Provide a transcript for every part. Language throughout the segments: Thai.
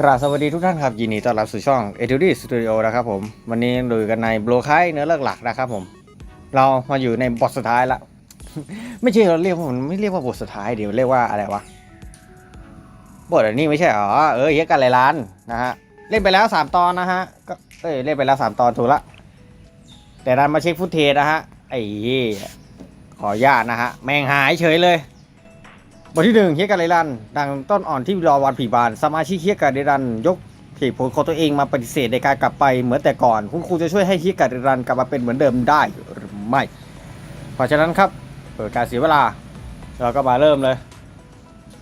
กราบสวัสดีทุกท่านครับ ยินดีต้อนรับสู่ช่อง e t u d i Studio นะครับผม วันนี้ลุยกันในโบลคายเนื้อเลือกหลักนะครับผม เรามาอยู่ในบทสุดท้ายละ ไม่ใช่เราเรียกว่ามันไม่เรียกว่าบทสุดท้ายเดี๋ยวเรียกว่าอะไรวะ บทอันนี้ไม่ใช่เหรอ เออเฮียกันไรล้านนะฮะ เล่นไปแล้ว 3 ตอนนะฮะ ก็เอ้ยเล่นไปแล้ว 3 ตอนถูกละ แต่ดันมาเช็คฟุตเทนะฮะ ไอ้เหี้ยขออนุญาตนะฮะ แม่งหายเฉยเลย บทที่หนึ่งเฮียกาเรรัน ดังต้นอ่อนที่รอวันผีบาน สมาชิกเฮียกาเรรัน ยกเหตุผลของตัวเองมาปฏิเสธในการกลับไปเหมือนแต่ก่อน คุณครูจะช่วยให้เฮียกาเรรันกลับมาเป็นเหมือนเดิมได้หรือไม่ เพราะฉะนั้นครับเปิดการเสียเวลา เราก็มาเริ่มเลย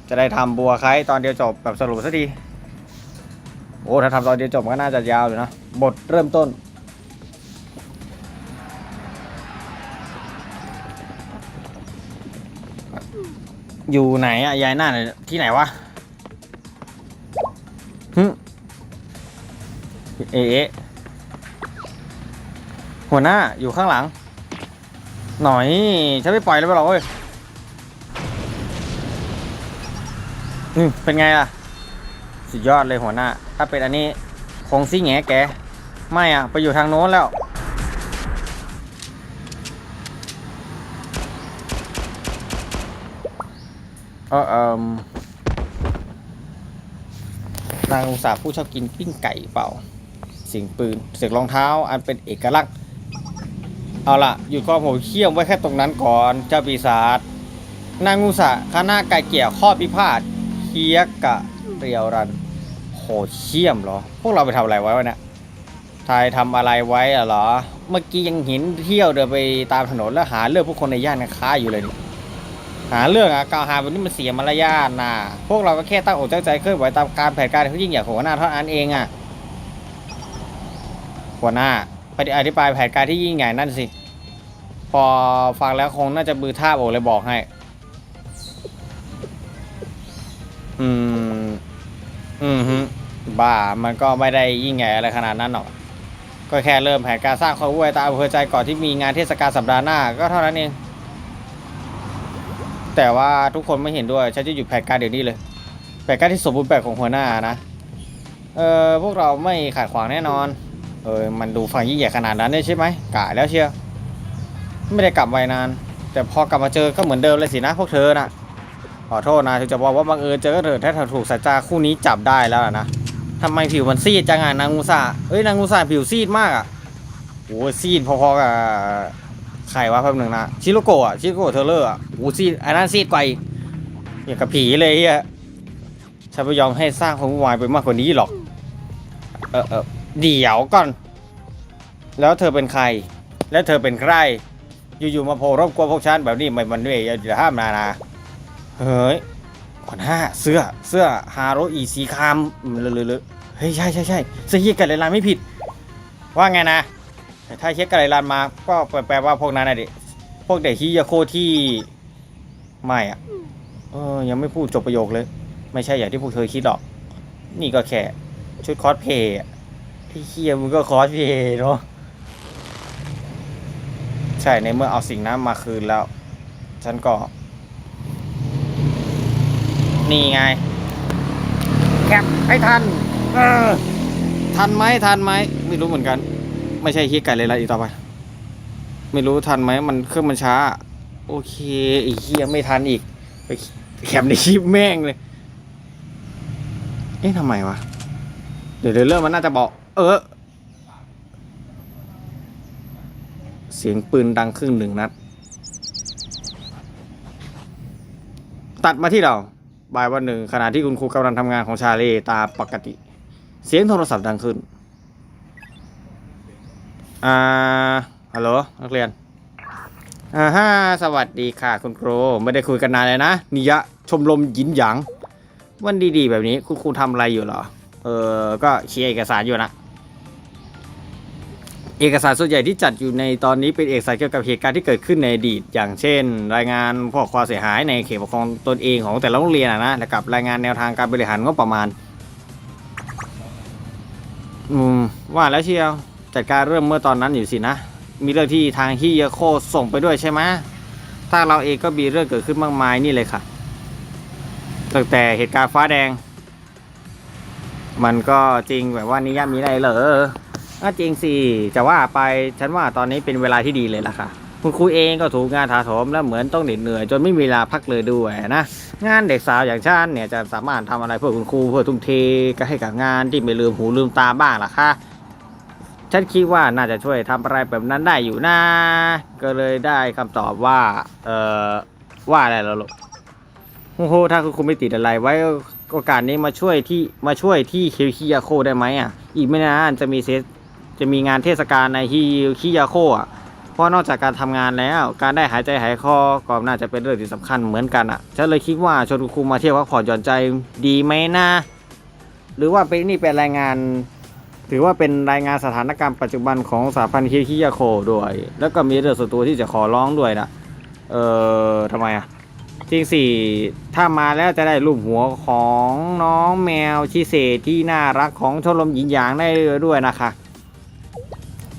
จะได้ทำบัวไคตอนเดียวจบแบบสรุปสักทีโอ้ถ้าทำตอนเดียวจบก็น่าจะยาวอยู่นะบทเริ่มต้น อยู่ไหนอะยายหน้าเนี่ยที่ไหนวะฮึเอ๊ะหัวหน้าอยู่ข้างหลัง หน่อยฉันไม่ปล่อยแล้วไปหรอกเว้ยอืมเป็นไงล่ะ สุดยอดเลยหัวหน้า ถ้าเป็นอันนี้คงซิแงแก ไม่อะ ไปอยู่ทางโน้นแล้ว เอเอมนางอุตสาผู้ชอบกินปิ้งไก่เปล่า เสียงปืน เสียงรองเท้า อันเป็นเอกลักษณ์ เอาล่ะ หยุดความโหดเขี้ยมไว้แค่ตรงนั้นก่อน เจ้าปีศาจ นางอุตสาห์คณะไก่เกี่ยวข้อพิพาทเคียกะเรียวรัน โหดเขี้ยมเหรอ พวกเราไปทำอะไรไว้วะเนี่ยทายทำอะไรไว้อะเหรอ เมื่อกี้ยังเห็นเที่ยวเดินไปตามถนนแล้วหาเรื่องผู้คนในย่านค้าอยู่เลยนี่ หาเรื่องอะกล่าวหาแบบนี้มันเสียมารยาทนะพวกเราก็แค่ตั้งอกตั้งใจเคลื่อนไหวตามการแผนการที่ยิ่งใหญ่ของหัวหน้าเท่านั้นเองอะหัวหน้าไปอธิบายแผนการที่ยิ่งใหญ่นั่นสิ พอฟังแล้วคงน่าจะมือท่าบอกเลยบอกให้ อืม อืมฮึบ้ามันก็ไม่ได้ยิ่งใหญ่อะไรขนาดนั้นหรอก ก็แค่เริ่มแผนการสร้างความวุ่นวายตามอำเภอใจก่อนที่มีงานเทศกาลสัปดาห์หน้าก็เท่านั้นเอง แต่ว่าทุกคนไม่เห็นด้วยฉันจะหยุดแผนการเดี๋ยวนี้เลย แผนการที่สมบูรณ์แบบของหัวหน้านะเออพวกเราไม่ขัดขวางแน่นอน เออมันดูฟังยิ่งใหญ่ขนาดนั้นเลยใช่ไหมกะแล้วเชียวไม่ได้กลับไวนาน แต่พอกลับมาเจอก็เหมือนเดิมเลยสินะพวกเธอน่ะขอโทษนะที่จะบอกว่าบังเอิญเจอก็เถอะถ้าถูกสัจจาคู่นี้จับได้แล้วนะทำไมผิวมันซีดจังอะนางงูสาเอ้ยนางงูสาผิวซีดมากอะโอ้ซีดพอๆกับ ใครวะแป๊บหนึ่งนะชิโรโกะอะชิโรโกะเทเลอร์อะอ้ซีดอันนั้นซีดกว่าอีกอย่างกับผีเลยเฮียฉันไม่ยอมให้สร้างความวุ่นวายไปมากกว่านี้หรอก เออเออเดี๋ยวก่อน แล้วเธอเป็นใคร แล้วเธอเป็นใคร อยู่ๆมาโผล่รบกวนพวกฉันแบบนี้ไม่มันไม่อย่าห้ามนานาเฮ้ยขอนห้าเสื้อเสื้อฮาโรอีสีคามเลอะเลอะเฮ้ยใช่ใช่ใช่เสื้อเฮียกันเลยลานไม่ผิด ว่าไงนะ แต่ถ้าเฮียกันเลยลานมา ก็แปลว่าพวกนั้นนะดิ พวกเด็กฮิยาโคที่ ไม่อะเออ ยังไม่พูดจบประโยคเลย ไม่ใช่อย่างที่พวกเธอคิดหรอก นี่ก็แค่ชุดคอสเพลย์อะที่เฮียมึงก็คอสเพลย์เนาะ ใช่ ในเมื่อเอาสิ่งนั้นมาคืนแล้ว ฉันก็ นี่ไง แคปให้ทัน เออ ทันไหมทันไหม ไม่รู้เหมือนกัน ไม่ใช่เฮียไก่เลยละอีกต่อไป ไม่รู้ทันไหมมันเครื่องมันช้า โอเคไอีเฮียไม่ทันอีกไปแคปในคลิปแม่งเลย เอ๊ะทำไมวะ เดี๋ยวเริ่มมันน่าจะบอก เออ เสียงปืนดังขึ้นหนึ่งนัด ตัดมาที่เราบ่ายวันหนึ่งขณะที่คุณครูกำลังทำงานของชาเลีตามปกติ เสียงโทรศัพท์ดังขึ้น อ่าฮัลโหลนักเรียนอ่าฮ่าสวัสดีค่ะคุณครูไม่ได้คุยกันนานเลยนะนิยะชมรมยินหยางวันดีๆ แบบนี้คุณครูทำอะไรอยู่เหรอ เออก็เคลียร์เอกสารอยู่นะ เอกสารส่วนใหญ่ที่จัดอยู่ในตอนนี้เป็นเอกสารเกี่ยวกับเหตุการณ์ที่เกิดขึ้นในอดีต อย่างเช่น รายงานพวกความเสียหายในเขตปกครองตนเองของแต่ละโรงเรียนอะนะและกับรายงานแนวทางการบริหารงบประมาณ อืมว่าแล้วเชียว จัดการเริ่มเมื่อตอนนั้นอยู่สินะ มีเรื่องที่ทางฮิยโคส่งไปด้วยใช่ไหมถ้าเราเองก็มีเรื่องเกิดขึ้นมากมายนี่เลยค่ะ ตั้งแต่เหตุการณ์ฟ้าแดง มันก็จริงแบบว่านิยามมีอะไรเหรอก็จริงสิ จะว่าไปฉันว่าตอนนี้เป็นเวลาที่ดีเลยล่ะค่ะ คุณครูเองก็ถูกงานถาโถมและเหมือนต้องเหน็ดเหนื่อยจนไม่มีเวลาพักเลยด้วยนะ งานเด็กสาวอย่างฉันเนี่ยจะสามารถทำอะไรเพื่อคุณครูเพื่อทุ่มเทก็ให้กับงานที่ไม่ลืมหูลืมตาบ้างล่ะค่ะ ฉันคิดว่าน่าจะช่วยทำอะไรแบบนั้นได้อยู่นะ ก็เลยได้คำตอบว่า เอ่อ ว่าอะไรแล้วลูกโอ้โหถ้าคุณครูไม่ติดอะไรไว้โอกาสนี้มาช่วยที่มาช่วยที่คิคิยาโคได้ไหมอะ อีกไม่นานจะมีเซจะมีงานเทศกาลในฮิคิยาโคอะ เพราะนอกจากการทำงานแล้ว การได้หายใจหายคอก็น่าจะเป็นเรื่องที่สำคัญเหมือนกันอะ ฉันเลยคิดว่าชวนคุณครูมาเที่ยวพักผ่อนหย่อนใจดีไหมนะ หรือว่าเป็นนี่เป็นรายงาน ถือว่าเป็นรายงานสถานการณ์ปัจจุบันของสหพันธ์คิคิยาโคด้วย แล้วก็มีเรื่องส่วนตัวที่จะขอร้องด้วยนะเอ่อทำไมอะจริงสิถ้ามาแล้วจะได้รูปหัวของน้องแมวชิเศษที่น่ารักของชมรมหญิงหยางได้ด้วยนะคะ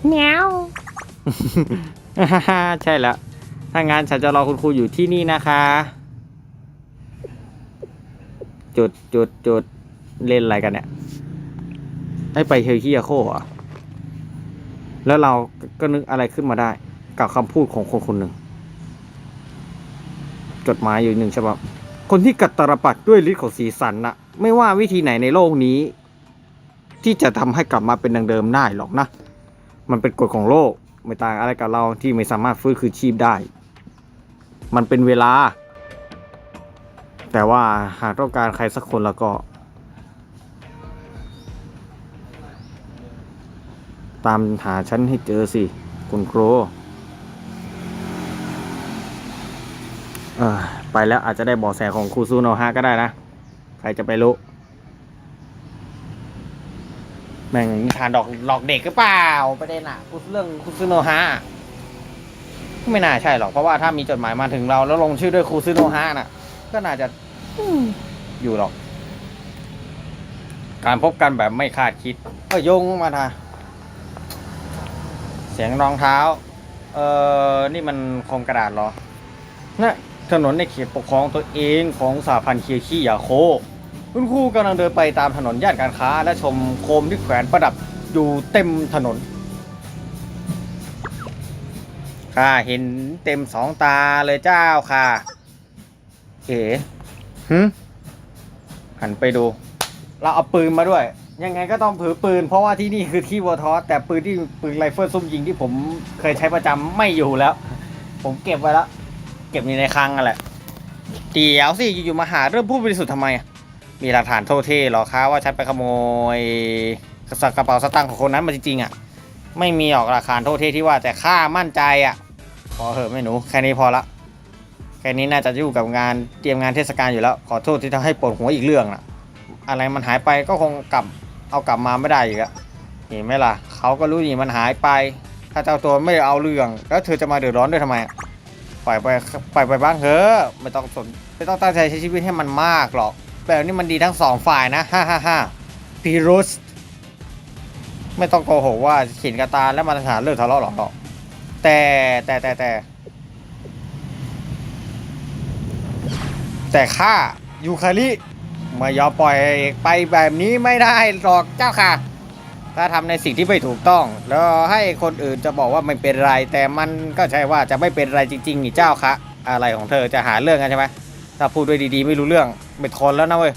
แมวใช่แล้วถ้างั้นฉันจะรอคุณครูอยู่ที่นี่นะคะ จุดจุดจุดเล่นอะไรกันเนี่ย ให้ไปเฮลคียโคเหรอะแล้วเราก็นึกอะไรขึ้นมาได้ กับคำพูดของคนคนหนึ่ง จดหมายอยู่หนึ่งฉบับ คนที่กัดตรปัดด้วยฤทธิ์ของสีสันน่ะไม่ว่าวิธีไหนในโลกนี้ ที่จะทำให้กลับมาเป็นดังเดิมได้หรอกนะ มันเป็นกฎของโลก ไม่ต่างอะไรกับเราที่ไม่สามารถฟื้นคืนชีพได้ มันเป็นเวลา แต่ว่าหากต้องการใครสักคนแล้วก็ ตามหาฉันให้เจอสิ คุณครูเออไปแล้วอาจจะได้บาะแสของครูซูโนฮะก็ได้นะ ใครจะไปรู้ แม่งทานดอกหลอกเด็กหรือเปล่าประเด็นอะคุเรื่องคุซึโนฮะไม่น่าใช่หรอก เพราะว่าถ้ามีจดหมายมาถึงเราแล้วลงชื่อด้วยคุซึโนฮะน่ะ ก็น่าจะอยู่หรอก การพบกันแบบไม่คาดคิดก็ยงมาทา เสียงรองเท้า เออนี่มันโครงกระดาษเหรอนะถนนในเขตปกครองตัวเองของสหพันธ์เคียขี้ยาโค คุณครูกำลังเดินไปตามถนนย่านการค้า และชมโคมที่แขวนประดับอยู่เต็มถนนข้าเห็นเต็มสองตาเลยเจ้าค่ะ เอ๋หึหันไปดู เราเอาปืนมาด้วย ยังไงก็ต้องถือปืน เพราะว่าที่นี่คือที่วอทอสแต่ปืนที่ปืนไรเฟิลซุ่มยิงที่ผมเคยใช้ประจำไม่อยู่แล้ว ผมเก็บไว้แล้ว เก็บอยู่ในคลังนั่นแหละเดี๋ยวสิอยู่ๆมาหาเรื่องผู้บริสุทธิ์ทำไมอะมีหลักฐานโทษเท่หรอคะว่าฉันไปขโมยกระเป๋าสตางค์ของคนนั้นมาจริงๆอะ ไม่มีออกหลักฐานโทษเท่ที่ว่าแต่ข้ามั่นใจอะ พอเหอะไม่หนูแค่นี้พอละแค่นี้น่าจะอยู่กับงานเตรียมงานเทศกาลอยู่แล้ว ขอโทษที่ทำให้ปวดหัวอีกเรื่องน่ะ อะไรมันหายไปก็คงกลับ เอากลับมาไม่ได้อีกอะเห็นไหมล่ะเขาก็รู้นี่มันหายไป ถ้าเจ้าตัวไม่เอาเรื่องแล้วเธอจะมาเดือดร้อนด้วยทำไมปล่อยไปปล่อยไปบ้างเถอะไม่ต้องสนไม่ต้องตั้งใจใช้ชีวิตให้มันมากหรอกแบบนี้มันดีทั้งสองฝ่ายนะฮ่าฮ่าฮ่าพีรุสไม่ต้องโกหกว่าเขียนกระตาและมาตรฐานเลิกทะเลาะหรอกแต่แต่แต่แต่ แต่ข้ายูคาริ ไม่ยอมปล่อยไปแบบนี้ไม่ได้หรอกเจ้าค่ะ ถ้าทำในสิ่งที่ไม่ถูกต้อง แล้วให้คนอื่นจะบอกว่าไม่เป็นไร แต่มันก็ใช่ว่าจะไม่เป็นไรจริงๆนี่เจ้าค่ะ อะไรของเธอจะหาเรื่องกันใช่ไหมถ้าพูดด้วยดีๆ ไม่รู้เรื่องไม่ทนแล้วนะเว้ย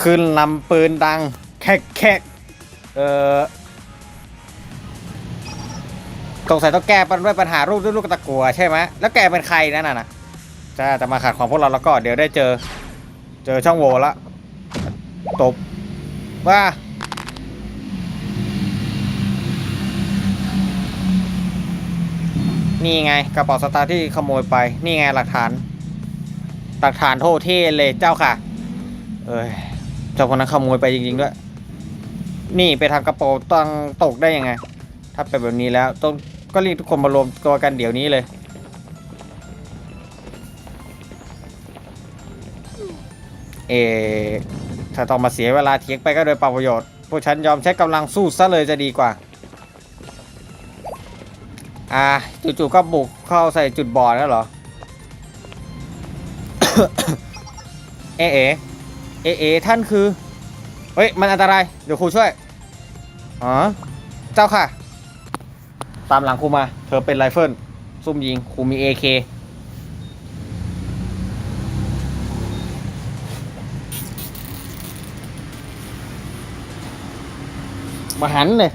ขึ้นลำปืนดังแคกแคกเออสงสัยต้องแก้ปัญด้วยปัญหารูปด้วยลูกตะกัวใช่ไหมแล้วแกเป็นใครนั่นน่ะนะจะจะมาขัดของพวกเราแล้วก็เดี๋ยวได้เจอ เจอช่องโหว่ละตบว่านี่ไงกระเป๋าสตางค์ที่ขโมยไป นี่ไงหลักฐาน หลักฐานโทษเท่เลยเจ้าค่ะ เอ้ยเจ้าคนนั้นขโมยไปจริงๆด้วย นี่ไปทำกระเป๋าตังตกได้ยังไง ถ้าเป็นแบบนี้แล้วต้องก็เรียกทุกคนมารวมตัวกันเดี๋ยวนี้เลย เอถ้าต้องมาเสียเวลาเถียงไปก็โดยเปล่าประโยชน์ พวกฉันยอมใช้กำลังสู้ซะเลยจะดีกว่า อ่าจู่ๆก็บุกเข้าใส่จุดบอดแล้วเหรอ เอเอเอเอท่านคือ เฮ้ย มันอันตราย เดี๋ยวครูช่วย อ๋อ เจ้าค่ะ ตามหลังครูมา เธอเป็นไรเฟิลซุ่มยิง ครูมี AK มาหันเลย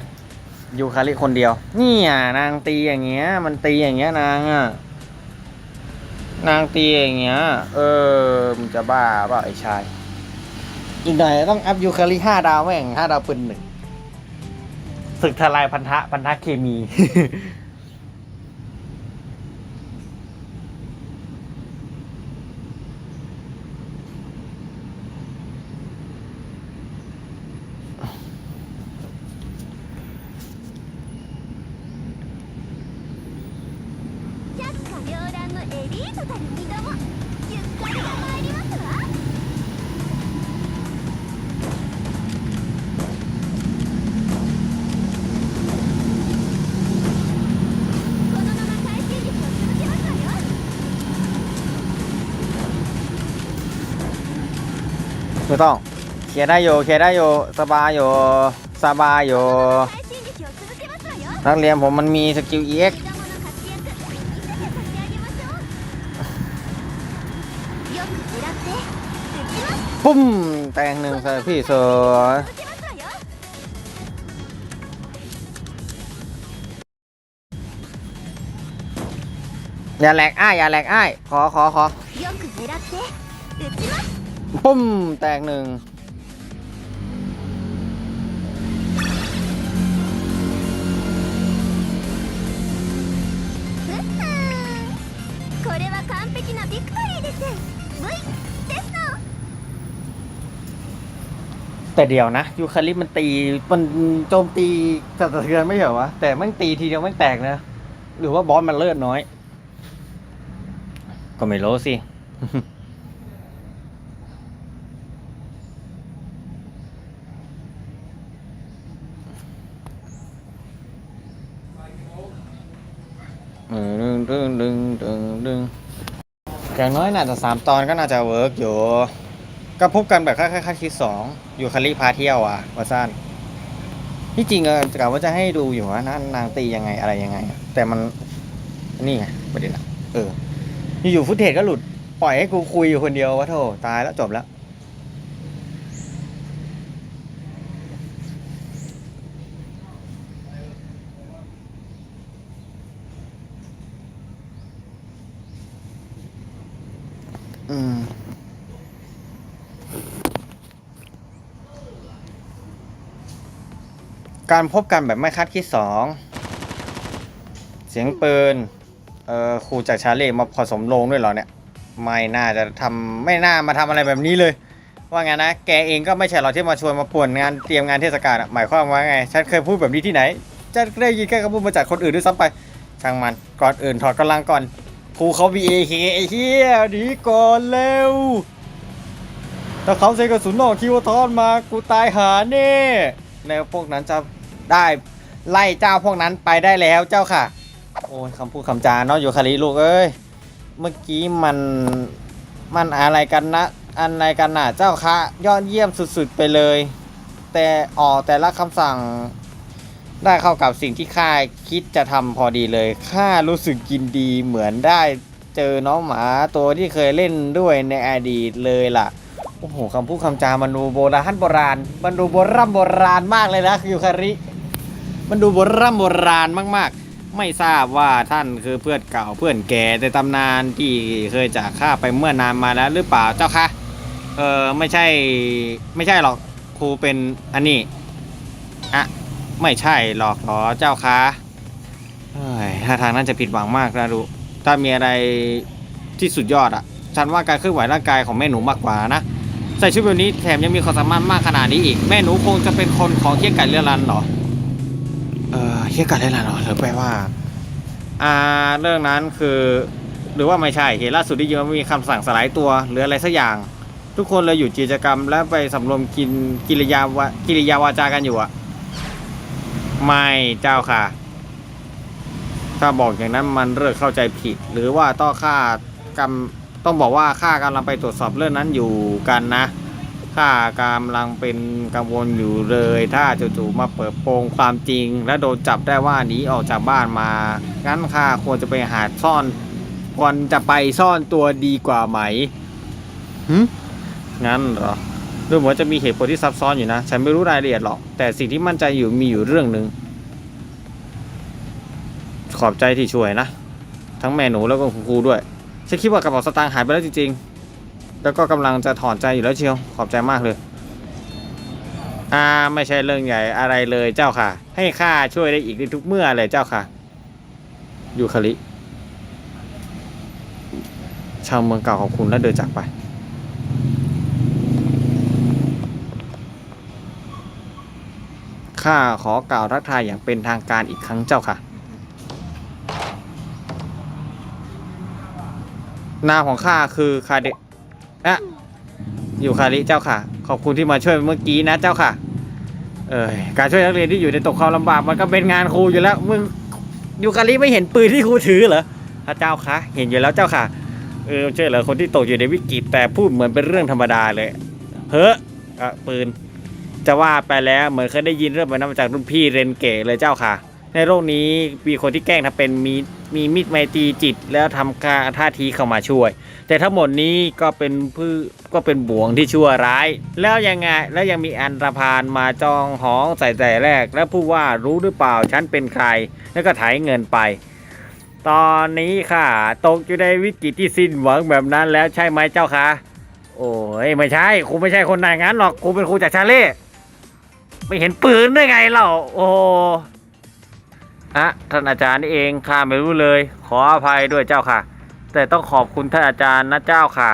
ยูคาริคนเดียว นี่อะนางตีอย่างเงี้ย มันตีอย่างเงี้ยนางอะ นางตีอย่างเงี้ย เออมันจะบ้าเปล่าไอ้ชาย อีกหน่อยต้องอัพยูคาริห้าดาวแม่งห้าดาวปืนหนึ่งศึกทลายพันธะพันธะเคมี ลียได้อยู่เคลีได้อยู่สบายอยู่สบายอยู่นักเรียนผมมันมีสกิลเอ็กปุ้มแตงหนึ่งใส่พี่เสืออย่าแหลกอ้ายอย่าแหลกอ้ายขอขอขอปุ้มแตงหนึ่ง แต่เดียวนะยูคาริมันตีมันโจมตีสะเทือนไม่ใช่เหรอวะแต่มันตีทีเดียวมันแตกนะ หรือว่าบอสมันเลือดน้อย ก็ไม่รู้สิดึงดึงดึงดึงดึงอย่างน้อยน่าจะสามตอนก็น่าจะเวิร์กอยู่ ก็พบกันแบบคล้ายคิดสองอยู่คาริพาเที่ยวอะวาซันที่จริงเออกะว่าจะให้ดูอยู่ว่านะนางตียังไงอะไรยังไง แต่มันนี่ไงประเด็นอะเอออยู่ฟุตเทจก็หลุดปล่อยให้กูคุยอยู่คนเดียววะโธ่ตายแล้วจบแล้ว การพบกันแบบไม่คาดคิดสอง เสียงปืน เอ่อครูจากชาเล่มาผสมลงด้วยเหรอเนี่ย ไม่น่าจะทำไม่น่ามาทำอะไรแบบนี้เลย ว่าไงนะ แกเองก็ไม่ใช่หรอกที่มาชวนมาป่วนงานเตรียมงานเทศกาลอะหมายความว่าไง ฉันเคยพูดแบบนี้ที่ไหน จะได้ยินแค่คำพูดมาจากคนอื่นด้วยซ้ำไป ช่างมัน ก่อนอื่นถอดกำลังก่อน ครูเขา BAK ไอ้เหี้ยหนีก่อนเร็ว ถ้าเขาใช้กระสุนนอกคิวทอนมา กูตายหาแน่แล้วพวกนั้นจะ ได้ไล่เจ้าพวกนั้นไปได้แล้วเจ้าค่ะ โอ้ยคำพูดคำจาเนาะอยู่คาริลูกเอ้ยเมื่อกี้มันมันอะไรกันนะอะไรกันน่ะเจ้าคะยอดเยี่ยมสุดๆไปเลย แต่ออกแต่ละคำสั่งได้เข้ากับสิ่งที่ข้าคิดจะทำพอดีเลยข้ารู้สึกยินดีเหมือนได้เจอน้องหมาตัวที่เคยเล่นด้วยในอดีตเลยล่ะโอ้โหคำพูดคำจามันดูโบราณโบราณมันดูโบราณโบราณมากเลยนะยูคาริ มันดูโบราณโบราณมากๆ ไม่ทราบว่าท่านคือเพื่อนเก่าเพื่อนแก่ในตำนานที่เคยจากข้าไปเมื่อนานมาแล้วหรือเปล่าเจ้าคะเออไม่ใช่ไม่ใช่หรอกครูเป็นอันนี้อะไม่ใช่หรอกหรอเจ้าคะเฮ้ยถ้าทางนั้นจะผิดหวังมากนะดูถ้ามีอะไรที่สุดยอดอะฉันว่าการเคลื่อนไหวร่างกายของแม่หนูมากกว่านะใส่ชุดแบบนี้แถมยังมีความสามารถมากขนาดนี้อีก แม่หนูคงจะเป็นคนของเคียไก่เรือรันหรอ เออเคียไก่เรือรันเหรอหรือแปลว่า อ่าเรื่องนั้นคือ หรือว่าไม่ใช่เหตุล่าสุดที่ยินว่มีคำสั่งสลายตัวหรืออะไรสักอย่าง ทุกคนเลยหยุดกิจกรรม และไปสำรวมกินกิริยาวกิริยาวาจากันอยู่อะไม่เจ้าค่ะ ถ้าบอกอย่างนั้นมันเริ่มเข้าใจผิด หรือว่าต้องค่ากรรมต้องบอกว่าข้ากำลังไปตรวจสอบเรื่องนั้นอยู่กันนะ ข้ากำลังเป็นกังวลอยู่เลย ถ้าจู่ๆมาเปิดโปงความจริง และโดนจับได้ว่าหนีออกจากบ้านมา งั้นข้าควรจะไปหาซ่อนควรจะไปซ่อนตัวดีกว่าไหมหึงั้นเหรอดูเหมือนจะมีเหตุผลที่ซับซ้อนอยู่นะ ฉันไม่รู้รายละเอียดหรอก แต่สิ่งที่มั่นใจอยู่มีอยู่เรื่องหนึ่ง ขอบใจที่ช่วยนะ ทั้งแม่หนูแล้วก็คุณครูด้วย ฉันคิดว่ากระเป๋าสตางค์หายไปแล้วจริงๆ แล้วก็กำลังจะถอนใจอยู่แล้วเชียว ขอบใจมากเลย อ่าไม่ใช่เรื่องใหญ่อะไรเลยเจ้าค่ะ ให้ข้าช่วยได้อีกในทุกเมื่อเลยเจ้าค่ะ ยูคาริชาวเมืองเก่าขอบคุณและเดินจากไป ข้าขอกล่าวทักทายอย่างเป็นทางการอีกครั้งเจ้าค่ะนามของข้าคือคาเด อะอยู่คาริเจ้าค่ะ ขอบคุณที่มาช่วยเมื่อกี้นะเจ้าค่ะ เอยการช่วยนักเรียนที่อยู่ในตกความลำบากมันก็เป็นงานครูอยู่แล้วมึงยูคาริไม่เห็นปืนที่ครูถือเหรอพระเจ้าคะเห็นอยู่แล้วเจ้าค่ะเออช่วยเหลือคนที่ตกอยู่ในวิกฤตแต่พูดเหมือนเป็นเรื่องธรรมดาเลยเฮ้ออะปืน จะว่าไปแล้วเหมือนเคยได้ยินเรื่องแบบนั้นมาจากรุ่นพี่เรนเกะเลยเจ้าค่ะ ในโลกนี้มีคนที่แกล้งทำเป็นมี มีมิตรไมตรีจิต แล้วทำการท่าทีเข้ามาช่วย แต่ทั้งหมดนี้ก็เป็นพืก็เป็นบ่วงที่ชั่วร้าย แล้วยังไงแล้วยังมีอันตรพานมาจองหองใส่ใจแรก แล้วพูดว่ารู้หรือเปล่าฉันเป็นใคร แล้วก็ไถเงินไป ตอนนี้ค่ะ ตกอยู่ในวิกฤตที่สิ้นหวังแบบนั้นแล้วใช่ไหมเจ้าคะโอ้ยไม่ใช่ครูไม่ใช่คนนายงั้นหรอกครูเป็นครูจากชาเล่ไม่เห็นปืนได้ไงเราโอ้ะท่านอาจารย์นี่เองข้าไม่รู้เลย ขออภัยด้วยเจ้าค่ะ แต่ต้องขอบคุณท่านอาจารย์นะเจ้าค่ะ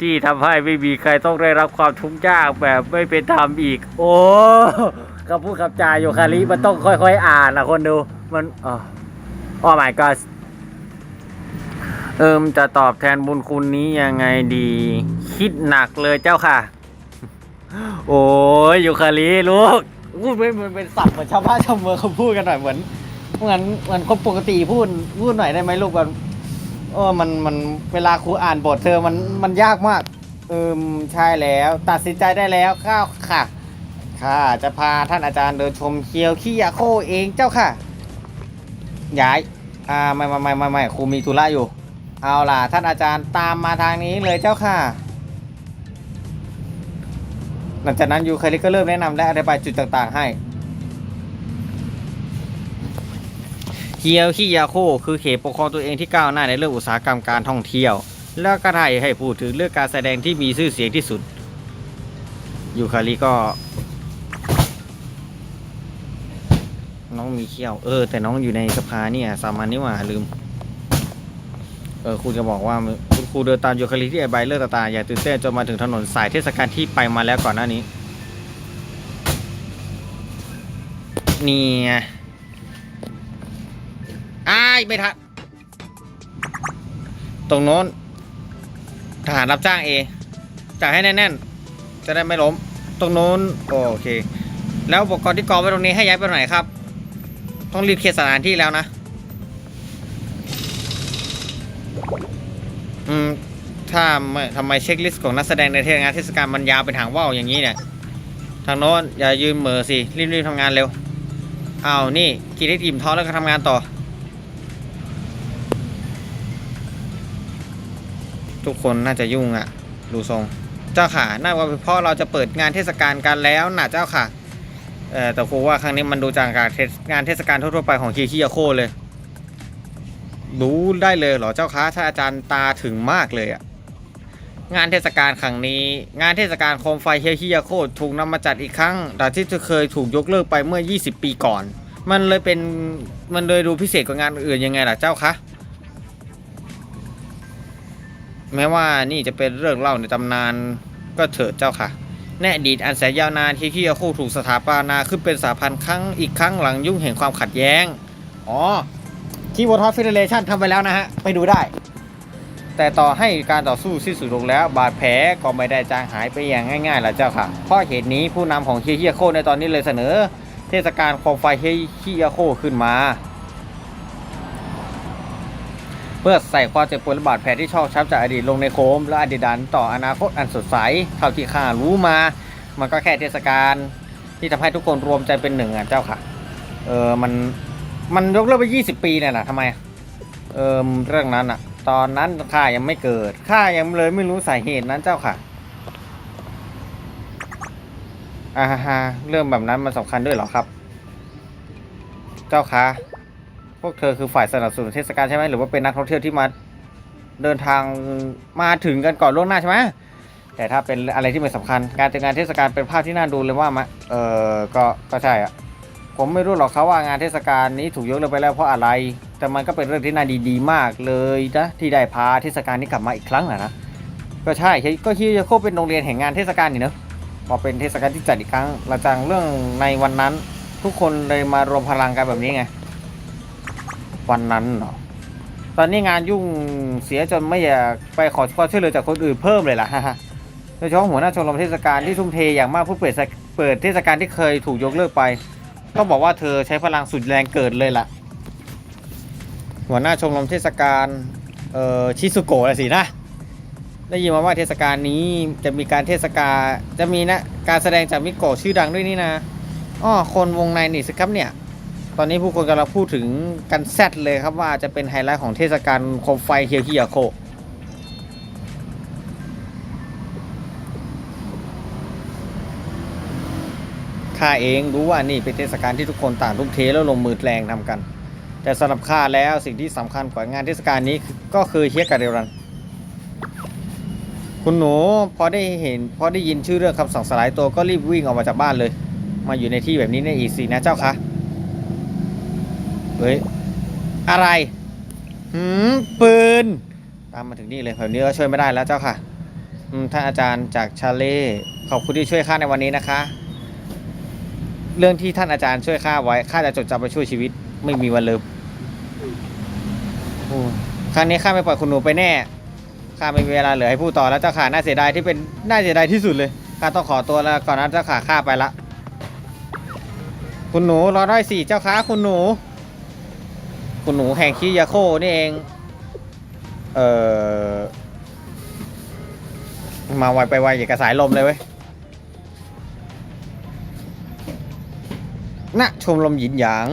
ที่ทำให้ไม่มีใครต้องได้รับความทุกข์ยากแบบไม่เป็นธรรมอีก โอ้คำพูดคำจาโยคาริมันต้องค่อยๆ อ่านนะคนดูมันอ๋อโอ้ my god เอิมจะตอบแทนบุญคุณนี้ยังไงดี คิดหนักเลยเจ้าค่ะ โอ้ยโยคาริลูกพูดไม่มันเป็นศัพท์เหมือนชาวบ้านชาวเมืองเขาพูดกันหน่อยเหมือน เหมือนเหมือนคนปกติพูดพูดหน่อยได้ไหมลูกแบบเออมันมันเวลาครูอ่านบทเธอมันมันยากมากเออใช่แล้ว ตัดสินใจได้แล้วข้าค่ะข้าจะพาท่านอาจารย์เดินชมเคียวขี้ยาโคเองเจ้าค่ะ ย้าย อ่าไม่ไม่ไม่ไม่ไม่ครูมีธุระอยู่ เอาล่ะ ท่านอาจารย์ตามมาทางนี้เลยเจ้าค่ะ หลังจากนั้นยูเคลิก็เริ่มแนะนำและอธิบายจุดต่างๆให้ เคียวคิยาโคคือเขตปกครองตัวเองที่ก้าวหน้าในเรื่องอุตสาหกรรมการท่องเที่ยว แล้วก็ได้ให้พูดถึงเรื่องการแสดงที่มีชื่อเสียงที่สุด ยูคาริก็ น้องมีเขี้ยว เออ แต่น้องอยู่ในสภาเนี่ยสามัญนี่หว่าลืม เออครูจะบอกว่าคุณครูเดินตามยูคาริที่ไอใบเลอร์ตาๆอย่าตื่นเต้นจนมาถึงถนนสายเทศกาลที่ไปมาแล้วก่อนหน้านี้ เนี่ไง อ้ายไม่ทันตรงโน้นทหารรับจ้างเอจ่ายให้แน่นๆ จะได้ไม่ล้ม ตรงโน้นโอเค แล้วอุปกรณ์ที่กองไว้ตรงนี้ให้ย้ายไปไหนครับ ต้องรีบเคลียร์สถานที่แล้วนะ อืม ถ้าไม่ทำไมเช็คลิสต์ของนักแสดงในเทศงานเทศกาลมันยาวเป็นหางว่าวอย่างนี้เนี่ย ทางโน้นอย่ายืนเหม่อสิ รีบๆทำงานเร็ว เอานี่กินได้อิ่มท้องแล้วก็ทำงานต่อ ทุกคนน่าจะยุ่งอะดูทรง เจ้าค่ะน่าว่าเป็นเพราะเราจะเปิดงานเทศกาลกันแล้วนะเจ้าค่ะเออแต่ครูว่าครั้งนี้มันดูจากการเทศงานเทศกาลทั่วๆไปของคีคียาโคเลย รู้ได้เลยเหรอเจ้าคะถ้านอาจารย์ตาถึงมากเลยอะงานเทศกาลครั้งนี้ งานเทศกาลโคมไฟเฮียฮิยาโคถูกนำมาจัดอีกครั้งจากที่เคยถูกยกเลิกไปเมื่อ 20 ปีก่อน มันเลยเป็นมันเลยดูพิเศษกว่างานอื่นยังไงล่ะเจ้าคะ แม้ว่านี่จะเป็นเรื่องเล่าในตำนานก็เถิดเจ้าค่ะในอดีตอันแสนยาวนานที่คิยาโคถูกสถาปนาขึ้นเป็นสาพันธ์ครั้งอีกครั้งหลังยุ่งแห่งความขัดแย้ง อ๋อ ที่วอร์ทอฟเฟเดเรชันทำไปแล้วนะฮะ ไปดูได้ แต่ต่อให้การต่อสู้สิ้นสุดลงแล้ว บาดแผลก็ไม่ได้จางหายไปอย่างง่ายๆล่ะเจ้าค่ะ เพราะเหตุนี้ผู้นำของเฮียเฮียโคในตอนนี้เลยเสนอ เทศกาลโคมไฟเฮียเฮียโคขึ้นมา เพื่อใส่ความเจ็บปวดและบาดแผลที่ชอกช้ำจากอดีตลงในโคม และอดีตดันต่ออนาคตอันสดใสเท่าที่ข้ารู้มา มันก็แค่เทศกาลที่ทำให้ทุกคนรวมใจเป็นหนึ่งอะเจ้าค่ะ เออมันมันยกเลิกไป 20 ปีเนี่ยนะทำไมเออเรื่องนั้นอะ ตอนนั้นข้ายังไม่เกิดข้ายังเลยไม่รู้สาเหตุนั้นเจ้าค่ะอ่าฮะเรื่องแบบนั้นมันสำคัญด้วยเหรอครับ เจ้าค่ะ พวกเธอคือฝ่ายสนับสนุนเทศกาลใช่ไหมหรือว่าเป็นนักท่องเที่ยวที่มาเดินทางมาถึงกันก่อนล่วงหน้าใช่ไหมแต่ถ้าเป็นอะไรที่ไม่สำคัญ การจัดงานเทศกาลเป็นภาพที่น่าดูเลยว่ามาเออก็ก็ใช่อะผมไม่รู้หรอกครับว่างานเทศกาลนี้ถูกยกเลิกไปแล้วเพราะอะไร แต่มันก็เป็นเรื่องที่น่าดีๆมากเลยนะที่ได้พาเทศกาลนี้กลับมาอีกครั้งนะนะก็ใช่ก็ฮิโยโคเป็นโรงเรียนแห่งงานเทศกาลนี่เนอะพอเป็นเทศกาลที่จัดอีกครั้งหลังจากเรื่องในวันนั้น ทุกคนเลยมารวมพลังกันแบบนี้ไง วันนั้นเหรอตอนนี้งานยุ่งเสียจนไม่อยากไปขอความช่วยเหลือจากคนอื่นเพิ่มเลยล่ะโดยเฉพาะหัวหน้าชมรมเทศกาลที่ทุ่มเทอย่างมากเพื่อเปิดเปิดเทศกาลที่เคยถูกยกเลิกไป ก็บอกว่าเธอใช้พลังสุดแรงเกิดเลยล่ะ หัวหน้าชมรมเทศกาลเอ่อชิซุโกะสินะได้ยินมาว่าเทศกาลนี้จะมีการเทศกาลจะมีนะการแสดงจากมิโกะชื่อดังด้วยนี่นะอ้อคนวงในนี่สิครับเนี่ย ตอนนี้ผู้คนกำลังพูดถึงกันแซดเลยครับว่าจะเป็นไฮไลท์ของเทศกาลโคมไฟเฮียวฮิยาโคข้าเองรู้ว่านี่เป็นเทศกาลที่ทุกคนต่างทุ่มเทแล้วลงมือแรงทำกัน แต่สำหรับข้าแล้วสิ่งที่สำคัญกว่างานเทศกาลนี้ก็คือเฮียกาเดรัน คุณหนูพอได้เห็นพอได้ยินชื่อเรื่องคำสั่งสลายตัวก็รีบวิ่งออกมาจากบ้านเลย มาอยู่ในที่แบบนี้ในอีกสินะเจ้าคะ เฮ้ย อะไรหืมปืน ตามมาถึงนี่เลยแบบนี้ก็ช่วยไม่ได้แล้วเจ้าค่ะท่านอาจารย์จากชาเล่ขอบคุณที่ช่วยข้าในวันนี้นะคะ เรื่องที่ท่านอาจารย์ช่วยข้าไว้ข้าจะจดจำไปช่วยชีวิต ไม่มีวันลืมครั้งนี้ข้าไม่ปล่อยคุณหนูไปแน่ข้าไม่มีเวลาเหลือให้พูดต่อแล้วเจ้าขาน่าเสียดายที่เป็นน่าเสียดายที่สุดเลยข้าต้องขอตัวแล้วก่อนนะเจ้าขาข้าไปละคุณหนูรอได้สิเจ้าขาคุณหนู คุณหนูแห่งคิยาโคนี่เอง เอ่อ มาไวไปไวอย่ากระสายลมเลยเว้ยณชมรมหยินหยาง